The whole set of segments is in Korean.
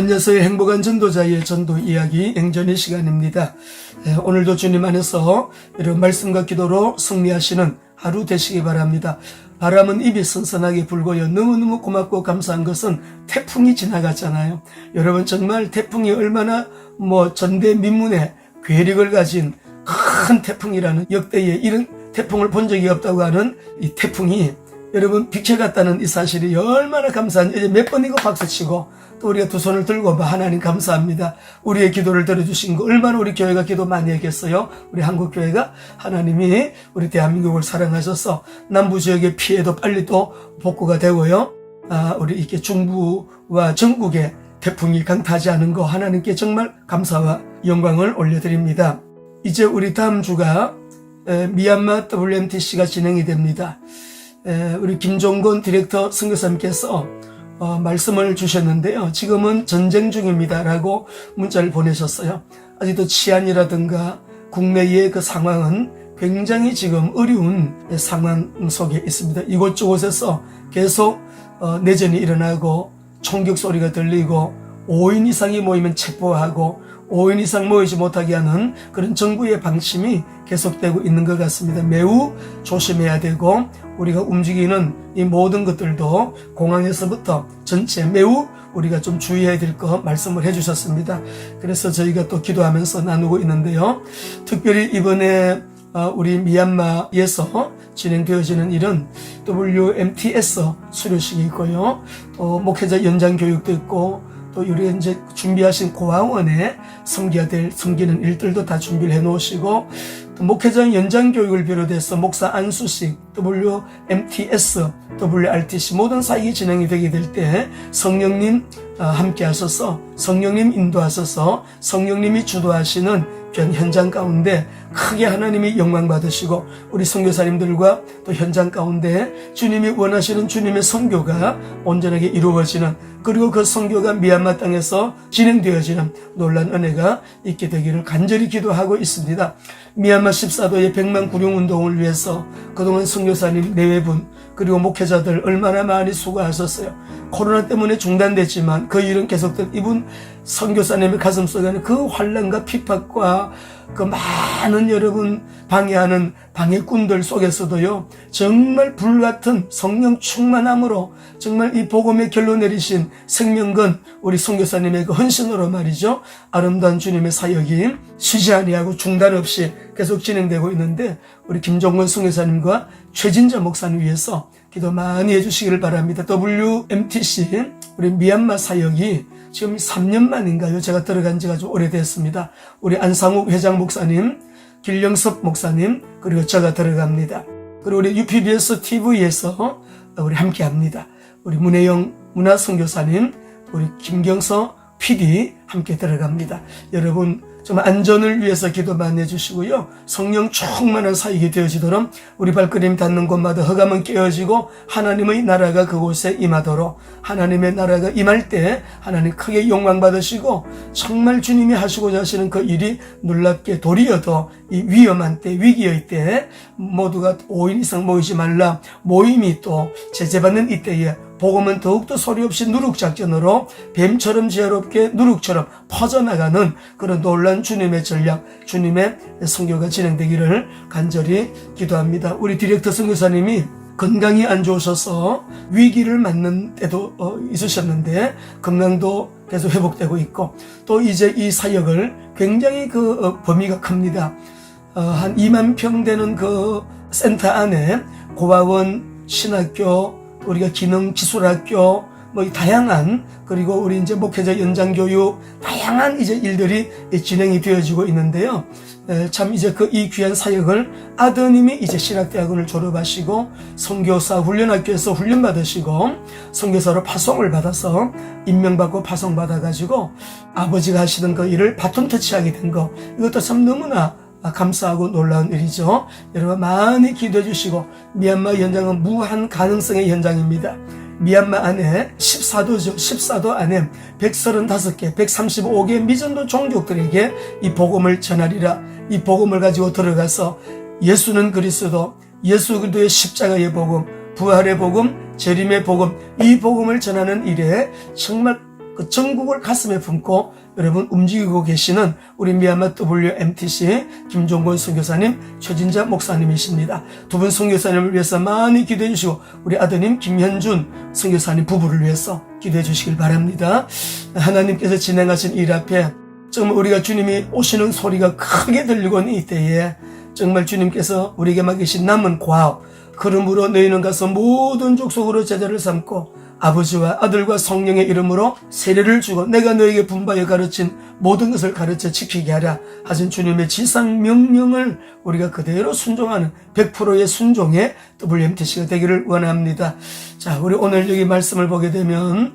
안녕하세요. 행복한 전도자의 전도 이야기 행전의 시간입니다. 에, 오늘도 주님 안에서 이런 말씀과 기도로 승리하시는 하루 되시기 바랍니다. 바람은 입이 선선하게 불고요. 너무너무 고맙고 감사한 것은 태풍이 지나갔잖아요. 여러분 정말 태풍이 얼마나 뭐 전대 민문의 괴력을 가진 큰 태풍이라는 역대에 이런 태풍을 본 적이 없다고 하는 이 태풍이 여러분 비켜갔다는 이 사실이 얼마나 감사한지 이제 몇 번이고 박수치고 또 우리가 두 손을 들고 뭐 하나님 감사합니다. 우리의 기도를 들어주신 거 얼마나 우리 교회가 기도 많이 했겠어요. 우리 한국 교회가 하나님이 우리 대한민국을 사랑하셔서 남부 지역의 피해도 빨리 또 복구가 되고요. 아, 우리 이렇게 중부와 전국에 태풍이 강타하지 않은 거 하나님께 정말 감사와 영광을 올려드립니다. 이제 우리 다음 주가 에, 미얀마 WMTC가 진행이 됩니다. 에, 우리 김종건 디렉터 선교사님께서 어, 말씀을 주셨는데요. 지금은 전쟁 중입니다라고 문자를 보내셨어요. 아직도 치안이라든가 국내의 그 상황은 굉장히 지금 어려운 상황 속에 있습니다. 이곳저곳에서 계속 어, 내전이 일어나고 총격 소리가 들리고 5인 이상이 모이면 체포하고 5인 이상 모이지 못하게 하는 그런 정부의 방침이 계속되고 있는 것 같습니다. 매우 조심해야 되고 우리가 움직이는 이 모든 것들도 공항에서부터 전체 매우 우리가 좀 주의해야 될 거 말씀을 해주셨습니다. 그래서 저희가 또 기도하면서 나누고 있는데요. 특별히 이번에 어, 우리 미얀마에서 진행되어지는 일은 WMTS 수료식이 있고요. 또 목회자 연장 교육도 있고 또 이제 준비하신 고아원에 섬겨야 될 섬기는 일들도 다 준비를 해 놓으시고 또 목회자 연장 교육을 비롯해서 목사 안수식 WMTS WRTC 모든 사역이 진행이 되게 될 때 성령님 어, 함께 하셔서 성령님 인도하셔서 성령님이 주도하시는 현장 가운데 크게 하나님이 영광 받으시고 우리 선교사님들과 또 현장 가운데 주님이 원하시는 주님의 선교가 온전하게 이루어지는 그리고 그 선교가 미얀마 땅에서 진행되어지는 놀란 은혜가 있게 되기를 간절히 기도하고 있습니다. 미얀마 14도의 백만 구룡 운동을 위해서 그동안 선교사님 네외분 그리고 목회자 들 얼마나 많이 수고하셨어요. 코로나 때문에 중단됐지만 그 일은 계속된 이분 선교사님의 가슴 속에는 그 환란과 핍박과 그 많은 여러분 방해하는 방해꾼들 속에서도요 정말 불같은 성령 충만함으로 정말 이 복음의 결로 내리신 생명건 우리 선교사님의 그 헌신으로 말이죠 아름다운 주님의 사역이 쉬지 아니하고 중단 없이 계속 진행되고 있는데 우리 김종건 선교사님과 최진자 목사님 위해서 기도 많이 해주시기를 바랍니다. WMTC 우리 미얀마 사역이 지금 3년 만인가요? 제가 들어간 지가 좀 오래됐습니다. 우리 안상욱 회장 목사님, 길영섭 목사님, 그리고 제가 들어갑니다. 그리고 우리 UPBS TV에서 우리 함께 합니다. 우리 문혜영 문화선교사님, 우리 김경서 PD 함께 들어갑니다. 여러분, 좀 안전을 위해서 기도 많이 해주시고요. 성령 충만한 사역이 되어지도록 우리 발걸음 닿는 곳마다 허감은 깨어지고 하나님의 나라가 그곳에 임하도록 하나님의 나라가 임할 때 하나님 크게 영광 받으시고 정말 주님이 하시고자 하시는 그 일이 놀랍게 도리어도 이 위험한 때 위기의 때 모두가 5인 이상 모이지 말라 모임이 또 제재받는 이때에 복음은 더욱더 소리 없이 누룩작전으로 뱀처럼 지혜롭게 누룩처럼 퍼져나가는 그런 놀란 주님의 전략, 주님의 성교가 진행되기를 간절히 기도합니다. 우리 디렉터 선교사님이 건강이 안 좋으셔서 위기를 맞는 때도 어, 있으셨는데 건강도 계속 회복되고 있고 또 이제 이 사역을 굉장히 그 어, 범위가 큽니다. 어, 한 2만 평 되는 그 센터 안에 고아원, 신학교, 우리가 기능 기술학교 뭐 다양한 그리고 우리 이제 목회자 연장 교육 다양한 이제 일들이 진행이 되어지고 있는데요. 참 이제 그 이 귀한 사역을 아드님이 이제 신학대학원을 졸업하시고 선교사 훈련학교에서 훈련 받으시고 선교사로 파송을 받아서 임명받고 파송 받아가지고 아버지가 하시던 그 일을 바톤 터치하게 된 거 이것도 참 너무나 아, 감사하고 놀라운 일이죠. 여러분 많이 기도해 주시고 미얀마 현장은 무한 가능성의 현장입니다. 미얀마 안에 14도죠. 14도 안에 135개, 135개 미전도 종족들에게 이 복음을 전하리라. 이 복음을 가지고 들어가서 예수는 그리스도, 예수 그리스도의 십자가의 복음, 부활의 복음, 재림의 복음, 이 복음을 전하는 일에 정말 그 전국을 가슴에 품고 여러분 움직이고 계시는 우리 미얀마 WMTC 김종건 선교사님, 최진자 목사님이십니다. 두 분 선교사님을 위해서 많이 기도해 주시고 우리 아드님 김현준 선교사님 부부를 위해서 기도해 주시길 바랍니다. 하나님께서 진행하신 일 앞에 정말 우리가 주님이 오시는 소리가 크게 들리고 있는 이때에 정말 주님께서 우리에게 맡기신 남은 과업 그러므로 너희는 가서 모든 족속으로 제자를 삼고 아버지와 아들과 성령의 이름으로 세례를 주고 내가 너에게 분바에 가르친 모든 것을 가르쳐 지키게 하라 하신 주님의 지상 명령을 우리가 그대로 순종하는 100%의 순종의 WMTC가 되기를 원합니다. 자, 우리 오늘 여기 말씀을 보게 되면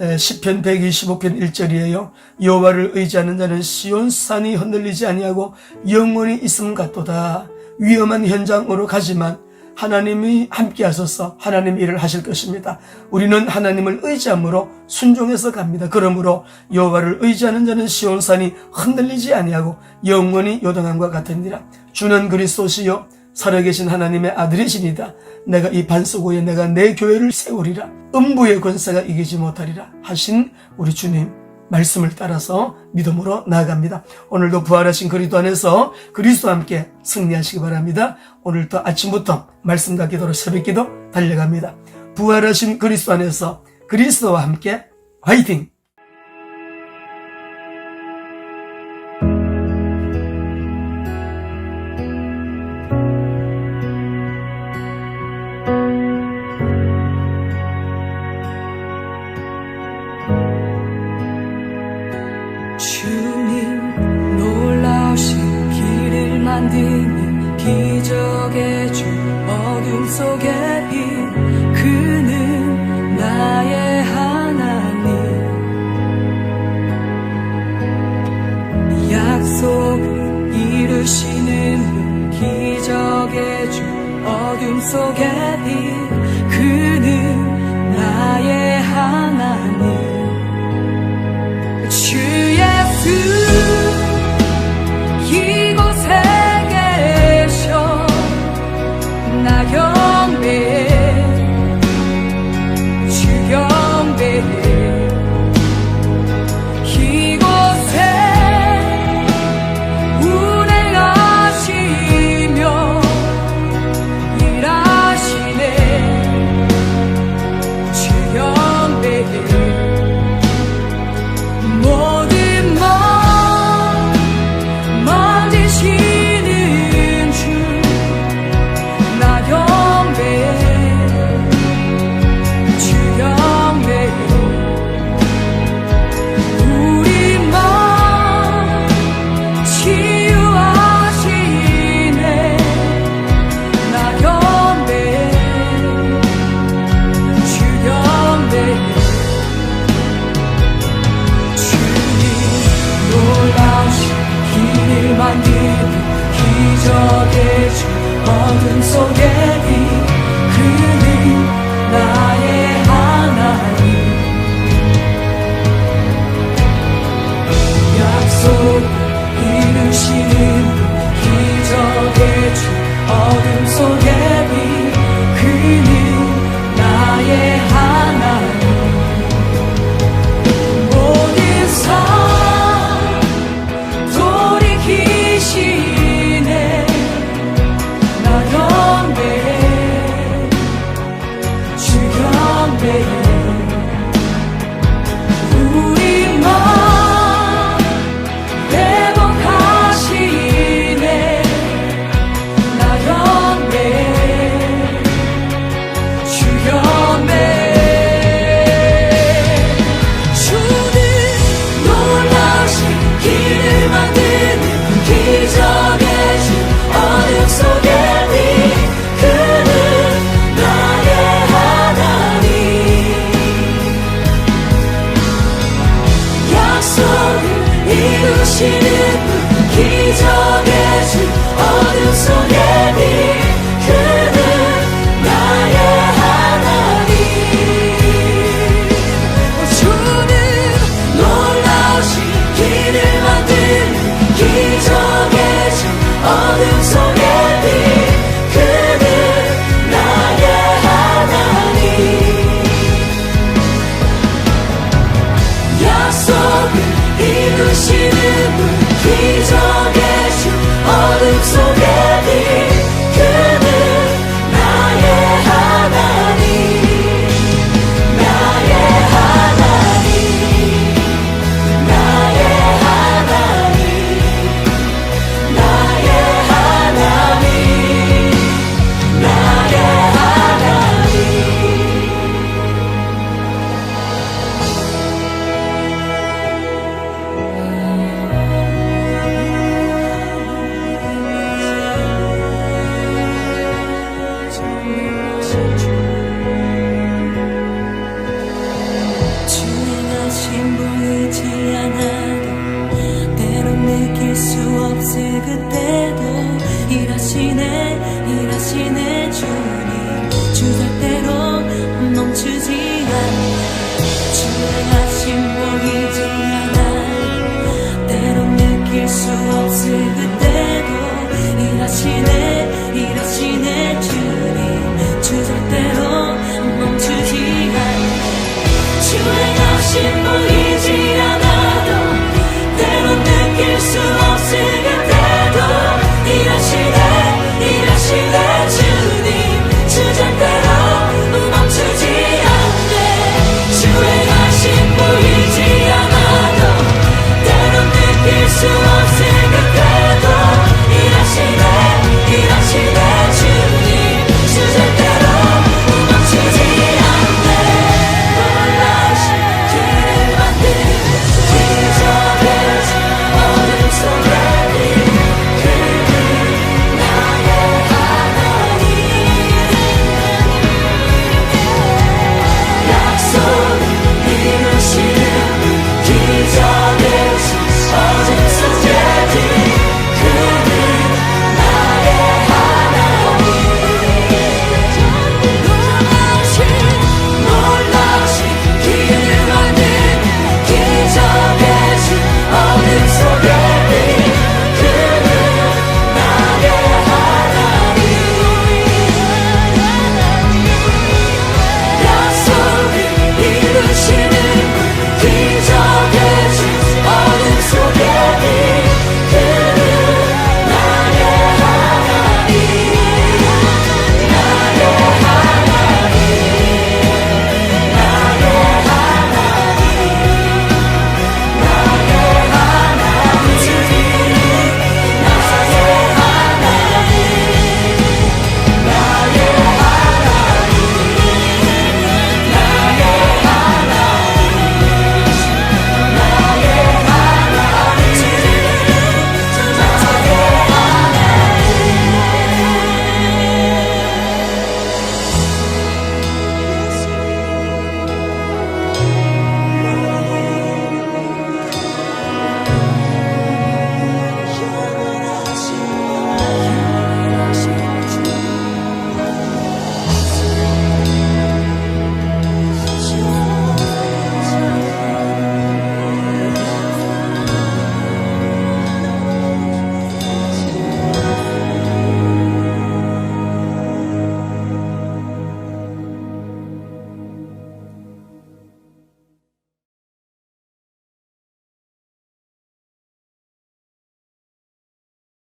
에, 시편 125편 1절이에요. 여호와를 의지하는 자는 시온 산이 흔들리지 아니하고 영원히 있음 같도다. 위험한 현장으로 가지만 하나님이 함께 하셔서 하나님 일을 하실 것입니다. 우리는 하나님을 의지함으로 순종해서 갑니다. 그러므로 여호와를 의지하는 자는 시온산이 흔들리지 아니하고 영원히 요동함과 같으니라. 주는 그리스도시요 살아계신 하나님의 아들이시니다. 내가 이 반석고에 내가 내 교회를 세우리라. 음부의 권세가 이기지 못하리라. 하신 우리 주님 말씀을 따라서 믿음으로 나아갑니다. 오늘도 부활하신 그리스도 안에서 그리스도와 함께 승리하시기 바랍니다. 오늘도 아침부터 말씀과 기도로 새벽 기도 달려갑니다. 부활하신 그리스도 안에서 그리스도와 함께 화이팅! 주님 놀라우신 길을 만드는 기적의 주 어둠 속에 빛 그는 나의 하나님. 약속을 이루시는 기적의 주 어둠 속에 보이지 않아도 때론 느낄 수 없을 그때.